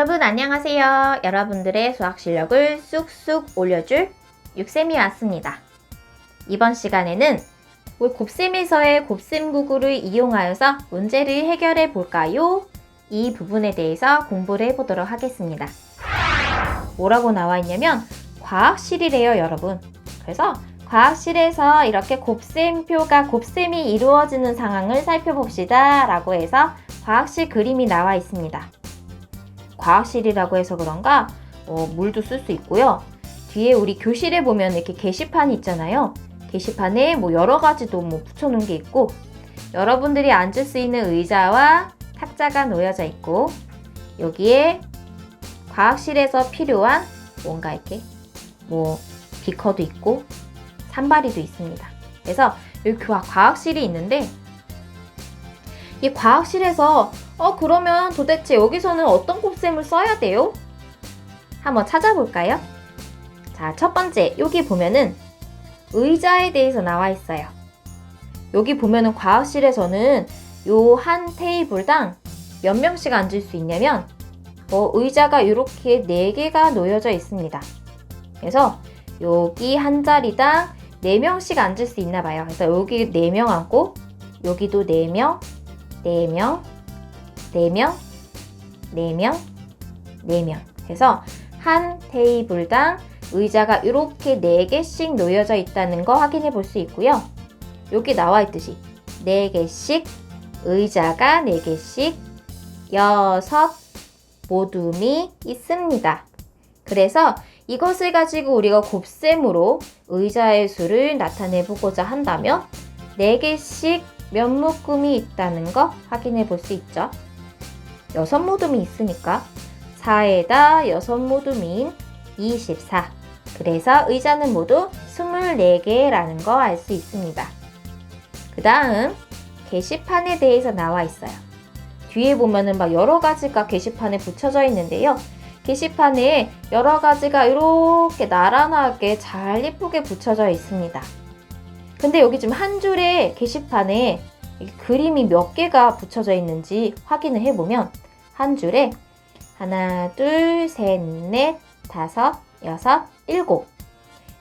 여러분 안녕하세요. 여러분들의 수학 실력을 쑥쑥 올려줄 육쌤이 왔습니다. 이번 시간에는 곱셈에서의 곱셈 구구를 이용하여서 문제를 해결해 볼까요? 이 부분에 대해서 공부를 해보도록 하겠습니다. 뭐라고 나와 있냐면 과학실이래요, 여러분. 그래서 과학실에서 이렇게 곱셈표가 곱셈이 이루어지는 상황을 살펴봅시다. 라고 해서 과학실 그림이 나와 있습니다. 과학실이라고 해서 그런가 어, 물도 쓸 수 있고요. 뒤에 우리 교실에 보면 이렇게 게시판 있잖아요. 게시판에 뭐 여러 가지도 뭐 붙여놓은 게 있고 여러분들이 앉을 수 있는 의자와 탁자가 놓여져 있고 여기에 과학실에서 필요한 뭔가 이렇게 뭐 비커도 있고 산발이도 있습니다. 그래서 여기 과- 과학실이 있는데 이 과학실에서 어 그러면 도대체 여기서는 어떤 곱셈을 써야 돼요? 한번 찾아볼까요? 자, 첫 번째 여기 보면은 의자에 대해서 나와 있어요. 여기 보면은 과학실에서는 요 한 테이블당 몇 명씩 앉을 수 있냐면 어, 의자가 이렇게 네 개가 놓여져 있습니다. 그래서 여기 한 자리당 네 명씩 앉을 수 있나 봐요. 그래서 여기 네명 앉고 여기도 네 명, 네 명, 4명, 4명, 4명. 해서 한 테이블당 의자가 이렇게 4개씩 놓여져 있다는 거 확인해 볼 수 있고요. 여기 나와 있듯이 4개씩 의자가 4개씩 여섯 모둠이 있습니다. 그래서 이것을 가지고 우리가 곱셈으로 의자의 수를 나타내 보고자 한다면 4개씩 몇 묶음이 있다는 거 확인해 볼 수 있죠. 여섯 모둠이 있으니까 4에다 여섯 모둠인 24. 그래서 의자는 모두 24개라는 거 알 수 있습니다. 그 다음 게시판에 대해서 나와 있어요. 뒤에 보면은 막 여러 가지가 게시판에 붙여져 있는데요. 게시판에 여러 가지가 이렇게 나란하게 잘 예쁘게 붙여져 있습니다. 근데 여기 지금 한 줄의 게시판에 그림이 몇 개가 붙여져 있는지 확인을 해보면 한 줄에 하나, 둘, 셋, 넷, 다섯, 여섯, 일곱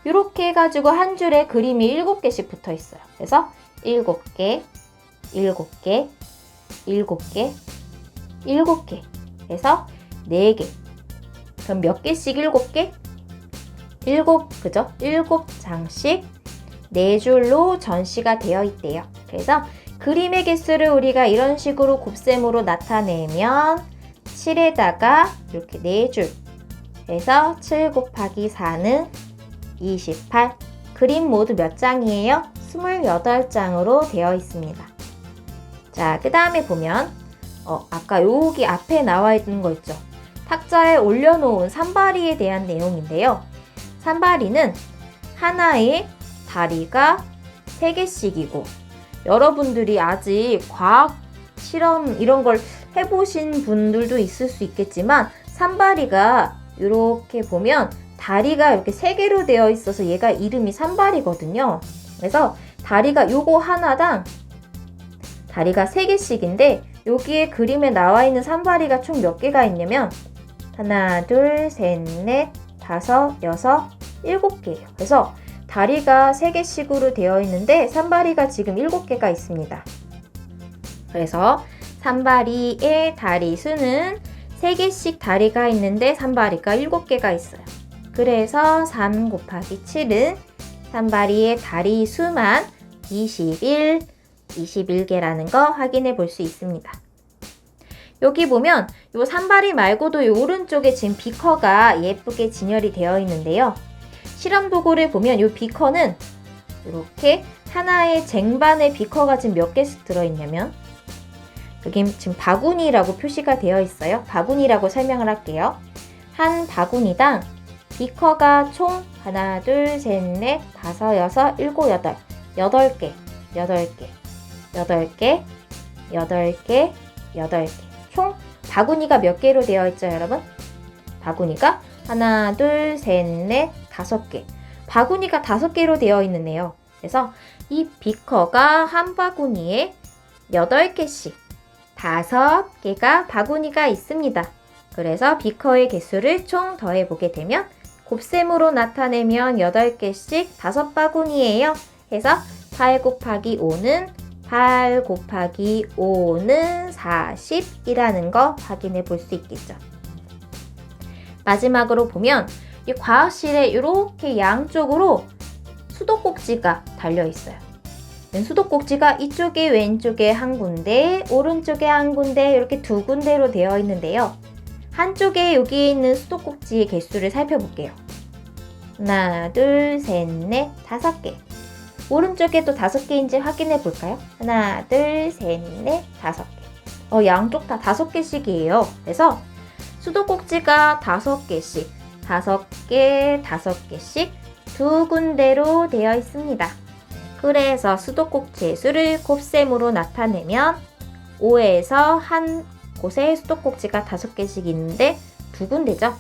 이렇게 해가지고 한 줄에 그림이 일곱 개씩 붙어 있어요. 그래서 일곱 개, 일곱 개, 일곱 개, 일곱 개 해서 네 개. 그럼 몇 개씩 일곱 개? 일곱, 그죠? 일곱 장씩 네 줄로 전시가 되어 있대요. 그래서 그림의 개수를 우리가 이런 식으로 곱셈으로 나타내면 7에다가 이렇게 4줄 해서 7 곱하기 4는 28 그림 모두 몇 장이에요? 28장으로 되어 있습니다. 자, 그 다음에 보면 어, 아까 여기 앞에 나와 있는 거 있죠? 탁자에 올려놓은 산바리에 대한 내용인데요. 산바리는 하나의 다리가 3개씩이고 여러분들이 아직 과학 실험 이런 걸 해보신 분들도 있을 수 있겠지만 산바리가 이렇게 보면 다리가 이렇게 세 개로 되어 있어서 얘가 이름이 산바리거든요. 그래서 다리가 요거 하나당 다리가 세 개씩인데 여기에 그림에 나와 있는 산바리가 총 몇 개가 있냐면 하나, 둘, 셋, 넷, 다섯, 여섯, 일곱 개예요. 그래서 다리가 3개씩으로 되어 있는데 산바리가 지금 7개가 있습니다. 그래서 산바리의 다리 수는 3개씩 다리가 있는데 산바리가 7개가 있어요. 그래서 3 곱하기 7은 산바리의 다리 수만 21, 21개라는 거 확인해 볼 수 있습니다. 여기 보면 요 산바리 말고도 요 오른쪽에 지금 비커가 예쁘게 진열이 되어 있는데요. 실험 도구를 보면 이 비커는 이렇게 하나의 쟁반의 비커가 지금 몇 개씩 들어있냐면 여기 지금 바구니라고 표시가 되어 있어요. 바구니라고 설명을 할게요. 한 바구니당 비커가 총 하나, 둘, 셋, 넷, 다섯, 여섯, 일곱, 여덟, 여덟 개, 여덟 개, 여덟 개, 여덟 개, 여덟 개. 총 바구니가 몇 개로 되어 있죠, 여러분? 바구니가 하나, 둘, 셋, 넷, 다섯 개. 바구니가 다섯 개로 되어 있는데요. 그래서 이 비커가 한 바구니에 여덟 개씩 다섯 개가 바구니가 있습니다. 그래서 비커의 개수를 총 더해 보게 되면 곱셈으로 나타내면 8개씩 5바구니예요. 해서 8 곱하기 5는 8 곱하기 5는 40이라는 거 확인해 볼 수 있겠죠. 마지막으로 보면 이 과학실에 이렇게 양쪽으로 수도꼭지가 달려 있어요. 수도꼭지가 이쪽에 왼쪽에 한 군데, 오른쪽에 한 군데 이렇게 두 군데로 되어 있는데요. 한쪽에 여기 있는 수도꼭지의 개수를 살펴볼게요. 하나, 둘, 셋, 넷, 다섯 개. 오른쪽에 또 다섯 개인지 확인해 볼까요? 하나, 둘, 셋, 넷, 다섯 개. 어, 양쪽 다 다섯 개씩이에요. 그래서 수도꼭지가 다섯 개씩, 다섯 개, 다섯 개씩 두 군데로 되어 있습니다. 그래서 수도꼭지의 수를 곱셈으로 나타내면 5에서 한 곳에 수도꼭지가 다섯 개씩 있는데 두 군데죠.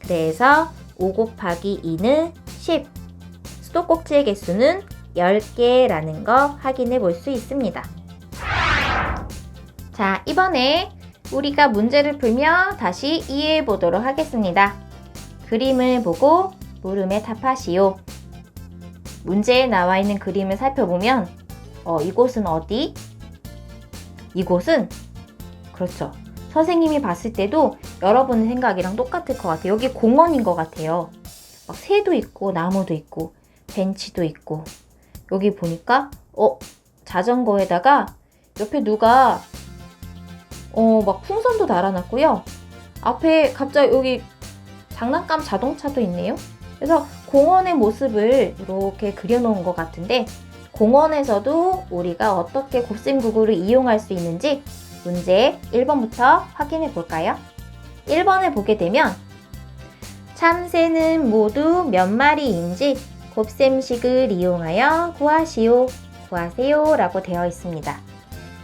그래서 5 곱하기 2는 10. 수도꼭지의 개수는 10개라는 거 확인해 볼 수 있습니다. 자, 이번에 우리가 문제를 풀며 다시 이해해 보도록 하겠습니다. 그림을 보고 물음에 답하시오. 문제에 나와 있는 그림을 살펴보면, 어, 이곳은 어디? 이곳은, 그렇죠. 선생님이 봤을 때도 여러분의 생각이랑 똑같을 것 같아요. 여기 공원인 것 같아요. 막 새도 있고, 나무도 있고, 벤치도 있고. 여기 보니까, 어, 자전거에다가 옆에 누가, 어, 막 풍선도 달아놨고요. 앞에 갑자기 여기 장난감 자동차도 있네요. 그래서 공원의 모습을 이렇게 그려놓은 것 같은데 공원에서도 우리가 어떻게 곱셈구구를 이용할 수 있는지 문제 1번부터 확인해 볼까요? 1번을 보게 되면 참새는 모두 몇 마리인지 곱셈식을 이용하여 구하시오, 구하세요 라고 되어 있습니다.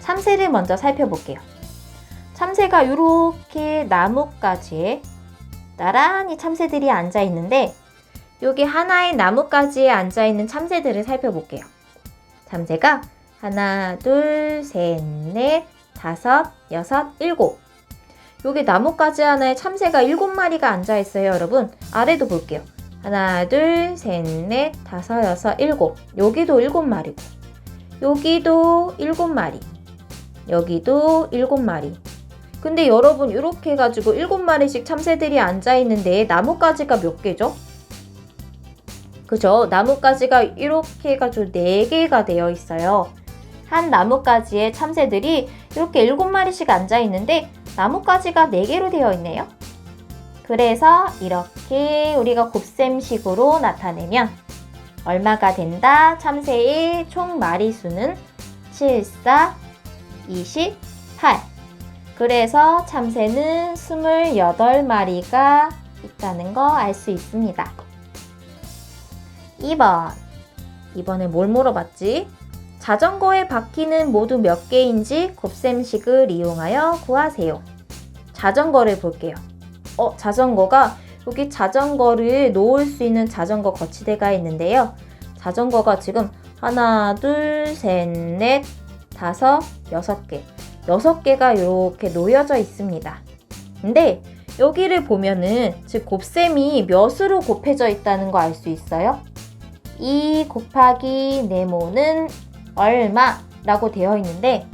참새를 먼저 살펴볼게요. 참새가 이렇게 나뭇가지에 나란히 참새들이 앉아 있는데 여기 하나의 나뭇가지에 앉아 있는 참새들을 살펴볼게요. 참새가 하나, 둘, 셋, 넷, 다섯, 여섯, 일곱. 여기 나뭇가지 하나에 참새가 일곱 마리가 앉아 있어요, 여러분. 아래도 볼게요. 하나, 둘, 셋, 넷, 다섯, 여섯, 일곱. 여기도 일곱 마리고. 여기도 일곱 마리. 여기도 일곱 마리. 근데 여러분 이렇게 해가지고 일곱 마리씩 참새들이 앉아 있는데 나뭇가지가 몇 개죠? 그죠? 나뭇가지가 이렇게 해가지고 4개가 되어 있어요. 한 나뭇가지에 참새들이 이렇게 7마리씩 앉아 있는데 나뭇가지가 4개로 되어 있네요. 그래서 이렇게 우리가 곱셈식으로 나타내면 얼마가 된다? 참새의 총 마리수는 7, 4, 28. 그래서 참새는 28마리가 있다는 거 알 수 있습니다. 2번. 이번에 뭘 물어봤지? 자전거의 바퀴는 모두 몇 개인지 곱셈식을 이용하여 구하세요. 자전거를 볼게요. 어, 자전거가 여기 자전거를 놓을 수 있는 자전거 거치대가 있는데요. 자전거가 지금 하나, 둘, 셋, 넷, 다섯, 여섯 개. 여섯 개가 이렇게 놓여져 있습니다. 근데 여기를 보면은 즉 곱셈이 몇으로 곱해져 있다는 거 알 수 있어요? 2 곱하기 네모는 얼마 라고 되어 있는데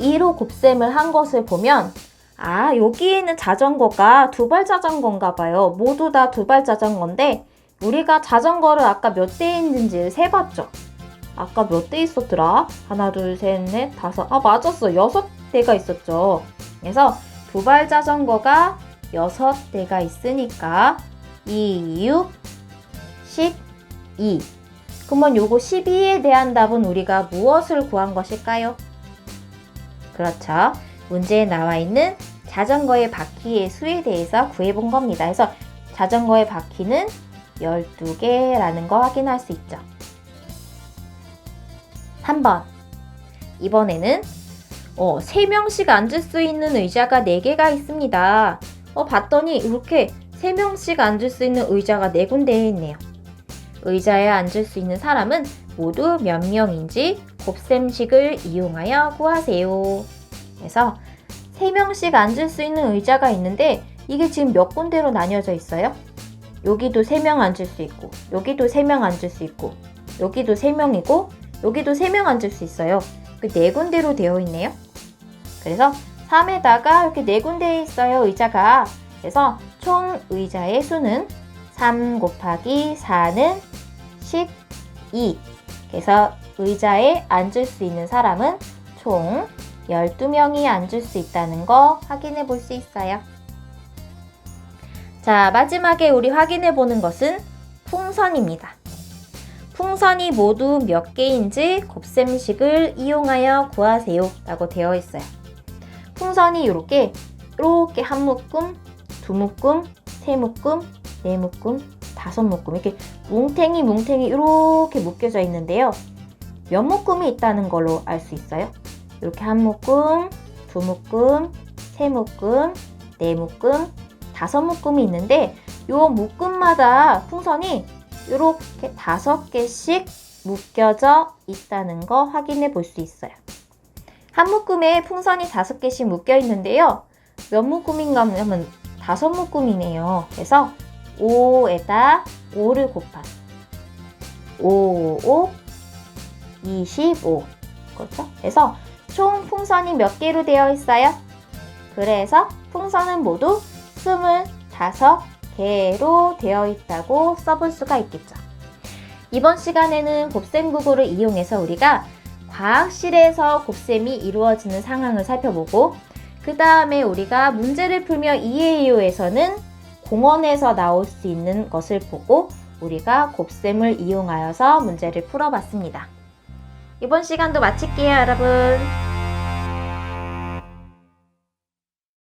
2로 곱셈을 한 것을 보면 아 여기에 있는 자전거가 두발 자전거인가 봐요. 모두 다 두발 자전거인데 우리가 자전거를 아까 몇 대 있는지 세봤죠. 아까 몇 대 있었더라? 하나, 둘, 셋, 넷, 다섯. 아, 맞았어. 여섯 대가 있었죠. 그래서 두발 자전거가 여섯 대가 있으니까 2, 6, 12. 그러면 요거 12에 대한 답은 우리가 무엇을 구한 것일까요? 그렇죠. 문제에 나와 있는 자전거의 바퀴의 수에 대해서 구해본 겁니다. 그래서 자전거의 바퀴는 12개라는 거 확인할 수 있죠. 3번. 이번에는 어, 3명씩 앉을 수 있는 의자가 4개가 있습니다. 어, 봤더니 이렇게 3명씩 앉을 수 있는 의자가 4군데에 있네요. 의자에 앉을 수 있는 사람은 모두 몇 명인지 곱셈식을 이용하여 구하세요. 그래서 3명씩 앉을 수 있는 의자가 있는데 이게 지금 몇 군데로 나뉘어져 있어요? 여기도 3명 앉을 수 있고 여기도 3명 앉을 수 있고 여기도 3명이고 여기도 3명 앉을 수 있어요. 그 네 군데로 되어 있네요. 그래서 3에다가 이렇게 네 군데에 있어요, 의자가. 그래서 총 의자의 수는 3 곱하기 4는 12. 그래서 의자에 앉을 수 있는 사람은 총 12명이 앉을 수 있다는 거 확인해 볼 수 있어요. 자, 마지막에 우리 확인해 보는 것은 풍선입니다. 풍선이 모두 몇 개인지 곱셈식을 이용하여 구하세요 라고 되어 있어요. 풍선이 이렇게 이렇게 한 묶음, 두 묶음, 세 묶음, 네 묶음, 다섯 묶음 이렇게 뭉탱이 뭉탱이 이렇게 묶여져 있는데요. 몇 묶음이 있다는 걸로 알 수 있어요. 이렇게 한 묶음, 두 묶음, 세 묶음, 네 묶음, 다섯 묶음이 있는데 요 묶음마다 풍선이 이렇게 다섯 개씩 묶여져 있다는 거 확인해 볼 수 있어요. 한 묶음에 풍선이 다섯 개씩 묶여 있는데요. 몇 묶음인가 하면 다섯 묶음이네요. 그래서 5에다 5를 곱한 5, 5, 25. 그렇죠? 그래서 총 풍선이 몇 개로 되어 있어요? 그래서 풍선은 모두 25 개로 되어 있다고 써볼 수가 있겠죠. 이번 시간에는 곱셈 구구를 이용해서 우리가 과학실에서 곱셈이 이루어지는 상황을 살펴보고 그 다음에 우리가 문제를 풀며 이해해요에서는 공원에서 나올 수 있는 것을 보고 우리가 곱셈을 이용하여서 문제를 풀어봤습니다. 이번 시간도 마칠게요, 여러분.